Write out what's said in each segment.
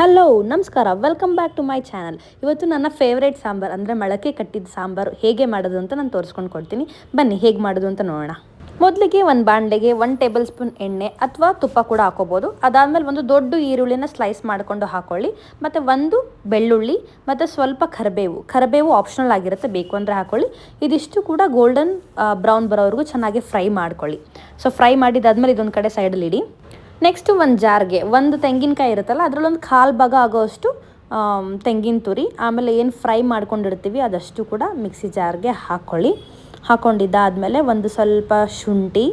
Hello ನಮಸ್ಕಾರ. Welcome back to my channel ಇವತ್ತು ನನ್ನ ಫೇವ್ರೇಟ್ ಸಾಂಬಾರು ಅಂದರೆ ಮೊಳಕೆ ಕಟ್ಟಿದ ಸಾಂಬಾರು. ಹೇಗೆ ಮಾಡೋದು ಅಂತ ನಾನು ತೋರಿಸ್ಕೊಂಡು ಕೊಡ್ತೀನಿ. ಬನ್ನಿ, ಹೇಗೆ ಮಾಡೋದು ಅಂತ ನೋಡೋಣ. ಮೊದಲಿಗೆ ಒಂದು ಬಾಣಲೆಗೆ ಒನ್ ಟೇಬಲ್ ಸ್ಪೂನ್ ಎಣ್ಣೆ ಅಥವಾ ತುಪ್ಪ ಕೂಡ ಹಾಕೋಬೋದು. ಅದಾದಮೇಲೆ ಒಂದು ದೊಡ್ಡ ಈರುಳ್ಳಿನ ಸ್ಲೈಸ್ ಮಾಡಿಕೊಂಡು ಹಾಕೊಳ್ಳಿ. ಮತ್ತು ಒಂದು ಬೆಳ್ಳುಳ್ಳಿ, ಮತ್ತು ಸ್ವಲ್ಪ ಕರಿಬೇವು. ಕರಿಬೇವು ಆಪ್ಷನಲ್ ಆಗಿರುತ್ತೆ, ಬೇಕು ಅಂದರೆ ಹಾಕೊಳ್ಳಿ. ಇದಿಷ್ಟು ಕೂಡ ಗೋಲ್ಡನ್ ಬ್ರೌನ್ ಬರೋವರೆಗೂ ಚೆನ್ನಾಗಿ ಫ್ರೈ ಮಾಡ್ಕೊಳ್ಳಿ. ಸೊ ಫ್ರೈ ಮಾಡಿದಾದ್ಮೇಲೆ ಇದೊಂದು ಕಡೆ ಸೈಡಲ್ಲಿ ಇಡಿ. ನೆಕ್ಸ್ಟು ಒಂದು ಜಾರ್ಗೆ, ಒಂದು ತೆಂಗಿನಕಾಯಿ ಇರುತ್ತಲ್ಲ, ಅದರಲ್ಲೊಂದು ಕಾಲು ಭಾಗ ಆಗೋಷ್ಟು ತೆಂಗಿನ ತುರಿ, ಆಮೇಲೆ ಏನು ಫ್ರೈ ಮಾಡ್ಕೊಂಡಿರ್ತೀವಿ, ಅದಷ್ಟು ಕೂಡ ಮಿಕ್ಸಿ ಜಾರ್ಗೆ ಹಾಕ್ಕೊಳ್ಳಿ ಹಾಕ್ಕೊಂಡಿದ್ದಾದಮೇಲೆ ಒಂದು ಸ್ವಲ್ಪ ಶುಂಠಿ,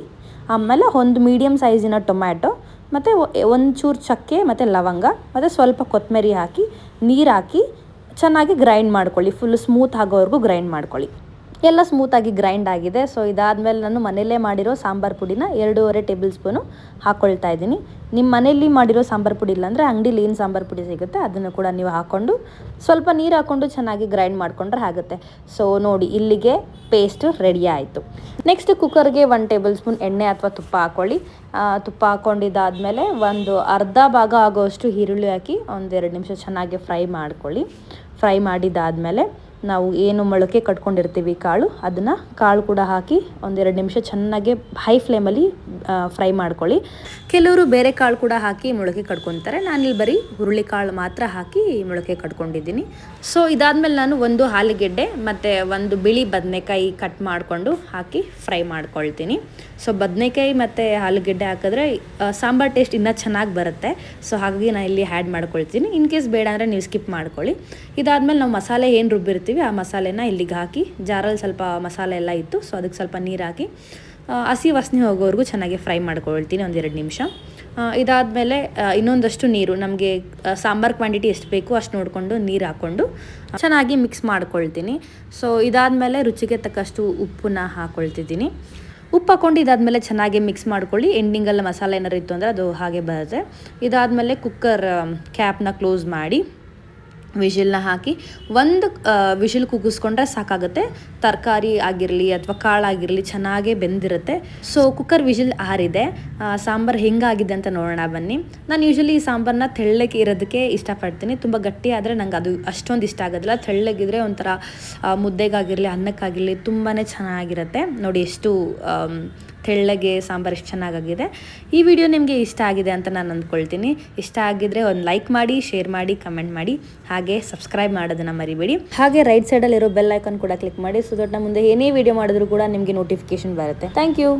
ಆಮೇಲೆ ಒಂದು ಮೀಡಿಯಮ್ ಸೈಜಿನ ಟೊಮ್ಯಾಟೊ, ಮತ್ತು ಒಂದು ಚೂರು ಚಕ್ಕೆ, ಮತ್ತು ಲವಂಗ, ಮತ್ತು ಸ್ವಲ್ಪ ಕೊತ್ತಂಬರಿ ಹಾಕಿ, ನೀರು ಹಾಕಿ, ಚೆನ್ನಾಗಿ ಗ್ರೈಂಡ್ ಮಾಡ್ಕೊಳ್ಳಿ, ಫುಲ್ ಸ್ಮೂತ್ ಆಗೋವರೆಗೂ ಗ್ರೈಂಡ್ ಮಾಡ್ಕೊಳ್ಳಿ. ಎಲ್ಲ ಸ್ಮೂತಾಗಿ ಗ್ರೈಂಡ್ ಆಗಿದೆ. ಸೊ ಇದಾದಮೇಲೆ ನಾನು ಮನೆಯಲ್ಲೇ ಮಾಡಿರೋ ಸಾಂಬಾರು ಪುಡಿನ ಎರಡೂವರೆ ಟೇಬಲ್ ಸ್ಪೂನು ಹಾಕ್ಕೊಳ್ತಾ ಇದ್ದೀನಿ. ನಿಮ್ಮ ಮನೆಯಲ್ಲಿ ಮಾಡಿರೋ ಸಾಂಬಾರು ಪುಡಿ ಇಲ್ಲಾಂದರೆ ಅಂಗಡಿಲಿ ಏನು ಸಾಂಬಾರು ಪುಡಿ ಸಿಗುತ್ತೆ ಅದನ್ನು ಕೂಡ ನೀವು ಹಾಕ್ಕೊಂಡು ಸ್ವಲ್ಪ ನೀರು ಹಾಕ್ಕೊಂಡು ಚೆನ್ನಾಗಿ ಗ್ರೈಂಡ್ ಮಾಡಿಕೊಂಡ್ರೆ ಆಗುತ್ತೆ. ಸೊ ನೋಡಿ ಇಲ್ಲಿಗೆ ಪೇಸ್ಟ್ ರೆಡಿ ಆಯಿತು. ನೆಕ್ಸ್ಟ್ ಕುಕ್ಕರ್ಗೆ ಒನ್ ಟೇಬಲ್ ಸ್ಪೂನ್ ಎಣ್ಣೆ ಅಥವಾ ತುಪ್ಪ ಹಾಕ್ಕೊಳ್ಳಿ ತುಪ್ಪ ಹಾಕ್ಕೊಂಡಿದ್ದಾದಮೇಲೆ ಒಂದು ಅರ್ಧ ಭಾಗ ಆಗೋಷ್ಟು ಈರುಳ್ಳಿ ಹಾಕಿ ಒಂದೆರಡು ನಿಮಿಷ ಚೆನ್ನಾಗಿ ಫ್ರೈ ಮಾಡ್ಕೊಳ್ಳಿ. ಫ್ರೈ ಮಾಡಿದ್ದಾದಮೇಲೆ ನಾವು ಏನು ಮೊಳಕೆ ಕಟ್ಕೊಂಡಿರ್ತೀವಿ ಕಾಳು, ಅದನ್ನು ಕಾಳು ಕೂಡ ಹಾಕಿ ಒಂದೆರಡು ನಿಮಿಷ ಚೆನ್ನಾಗಿ ಹೈ ಫ್ಲೇಮಲ್ಲಿ ಫ್ರೈ ಮಾಡ್ಕೊಳ್ಳಿ. ಕೆಲವರು ಬೇರೆ ಕಾಳು ಕೂಡ ಹಾಕಿ ಮೊಳಕೆ ಕಟ್ಕೊತಾರೆ. ನಾನಿಲ್ಲಿ ಬರೀ ಹುರುಳಿ ಕಾಳು ಮಾತ್ರ ಹಾಕಿ ಮೊಳಕೆ ಕಟ್ಕೊಂಡಿದ್ದೀನಿ. ಸೊ ಇದಾದಮೇಲೆ ನಾನು ಒಂದು ಆಲೂಗೆಡ್ಡೆ ಮತ್ತು ಒಂದು ಬಿಳಿ ಬದನೆಕಾಯಿ ಕಟ್ ಮಾಡಿಕೊಂಡು ಹಾಕಿ ಫ್ರೈ ಮಾಡ್ಕೊಳ್ತೀನಿ. ಸೊ ಬದನೆಕಾಯಿ ಮತ್ತು ಆಲೂಗೆಡ್ಡೆ ಹಾಕಿದ್ರೆ ಸಾಂಬಾರ್ ಟೇಸ್ಟ್ ಇನ್ನೂ ಚೆನ್ನಾಗಿ ಬರುತ್ತೆ. ಸೊ ಹಾಗಾಗಿ ನಾನು ಇಲ್ಲಿ ಆ್ಯಡ್ ಮಾಡ್ಕೊಳ್ತೀನಿ. ಇನ್ ಕೇಸ್ ಬೇಡ ಅಂದರೆ ನೀವು ಸ್ಕಿಪ್ ಮಾಡ್ಕೊಳ್ಳಿ. ಇದಾದಮೇಲೆ ನಾವು ಮಸಾಲೆ ಏನು ರುಬ್ಬಿರ್ತೀವಿ ಆ ಮಸಾಲೆನ ಇಲ್ಲಿಗೆ ಹಾಕಿ, ಜಾರಲ್ಲಿ ಸ್ವಲ್ಪ ಮಸಾಲೆ ಎಲ್ಲ ಇತ್ತು ಸೊ ಅದಕ್ಕೆ ಸ್ವಲ್ಪ ನೀರು ಹಾಕಿ ಹಸಿ ವಾಸನೆ ಹೋಗೋವರೆಗೂ ಚೆನ್ನಾಗಿ ಫ್ರೈ ಮಾಡ್ಕೊಳ್ತೀನಿ ಒಂದೆರಡು ನಿಮಿಷ. ಇದಾದಮೇಲೆ ಇನ್ನೊಂದಷ್ಟು ನೀರು, ನಮಗೆ ಸಾಂಬಾರ್ ಕ್ವಾಂಟಿಟಿ ಎಷ್ಟು ಬೇಕು ಅಷ್ಟು ನೋಡಿಕೊಂಡು ನೀರು ಹಾಕ್ಕೊಂಡು ಚೆನ್ನಾಗಿ ಮಿಕ್ಸ್ ಮಾಡ್ಕೊಳ್ತೀನಿ. ಸೊ ಇದಾದಮೇಲೆ ರುಚಿಗೆ ತಕ್ಕಷ್ಟು ಉಪ್ಪನ್ನ ಹಾಕ್ಕೊಳ್ತಿದ್ದೀನಿ ಉಪ್ಪು ಹಾಕ್ಕೊಂಡು ಇದಾದಮೇಲೆ ಚೆನ್ನಾಗಿ ಮಿಕ್ಸ್ ಮಾಡ್ಕೊಳ್ಳಿ. ಎಂಡಿಂಗಲ್ಲಿ ಮಸಾಲೆ ಏನಾರು ಇತ್ತು ಅಂದರೆ ಅದು ಹಾಗೆ ಬರುತ್ತೆ. ಇದಾದಮೇಲೆ ಕುಕ್ಕರ್ ಕ್ಯಾಪ್ನ ಕ್ಲೋಸ್ ಮಾಡಿ ವಿಷಿಲ್ನ ಹಾಕಿ ಒಂದು ವಿಷಿಲ್ ಕುಗ್ಗಿಸ್ಕೊಂಡ್ರೆ ಸಾಕಾಗುತ್ತೆ. ತರಕಾರಿ ಆಗಿರಲಿ ಅಥವಾ ಕಾಳಾಗಿರಲಿ ಚೆನ್ನಾಗೇ ಬೆಂದಿರುತ್ತೆ. ಸೊ ಕುಕ್ಕರ್ ವಿಷಿಲ್ ಆರಿದೆ. ಸಾಂಬಾರು ಹೆಂಗಾಗಿದೆ ಅಂತ ನೋಡೋಣ ಬನ್ನಿ. ನಾನು ಯೂಶಲಿ ಈ ಸಾಂಬಾರನ್ನ ತೆಳ್ಳಗೆ ಇರೋದಕ್ಕೆ ಇಷ್ಟಪಡ್ತೀನಿ. ತುಂಬ ಗಟ್ಟಿ ಆದರೆ ನಂಗೆ ಅದು ಅಷ್ಟೊಂದು ಇಷ್ಟ ಆಗೋದಿಲ್ಲ. ತೆಳ್ಳಗಿದ್ರೆ ಒಂಥರ ಮುದ್ದೆಗಾಗಿರಲಿ, ಅನ್ನಕ್ಕಾಗಿರಲಿ ತುಂಬಾ ಚೆನ್ನಾಗಿರುತ್ತೆ. ನೋಡಿ ಎಷ್ಟು ತೆಳ್ಳಗೆ ಸಾಂಬಾರು ಎಷ್ಟು ಚೆನ್ನಾಗಾಗಿದೆ. ಈ ವಿಡಿಯೋ ನಿಮಗೆ ಇಷ್ಟ ಆಗಿದೆ ಅಂತ ನಾನು ಅಂದ್ಕೊಳ್ತೀನಿ. ಇಷ್ಟ ಆಗಿದ್ರೆ ಒಂದು ಲೈಕ್ ಮಾಡಿ ಶೇರ್ ಮಾಡಿ ಕಮೆಂಟ್ ಮಾಡಿ. ಹಾಗೆ ಸಬ್ಸ್ಕ್ರೈಬ್ ಮಾಡೋದನ್ನ ಮರಿಬೇಡಿ. ಹಾಗೆ ರೈಟ್ ಸೈಡಲ್ಲಿರೋ ಬೆಲ್ ಐಕಾನ್ ಕೂಡ ಕ್ಲಿಕ್ ಮಾಡಿ. ಸೊ ದೊಡ್ಡ ಮುಂದೆ ಏನೇ ವಿಡಿಯೋ ಮಾಡಿದ್ರು ಕೂಡ ನಿಮಗೆ ನೋಟಿಫಿಕೇಶನ್ ಬರುತ್ತೆ. Thank you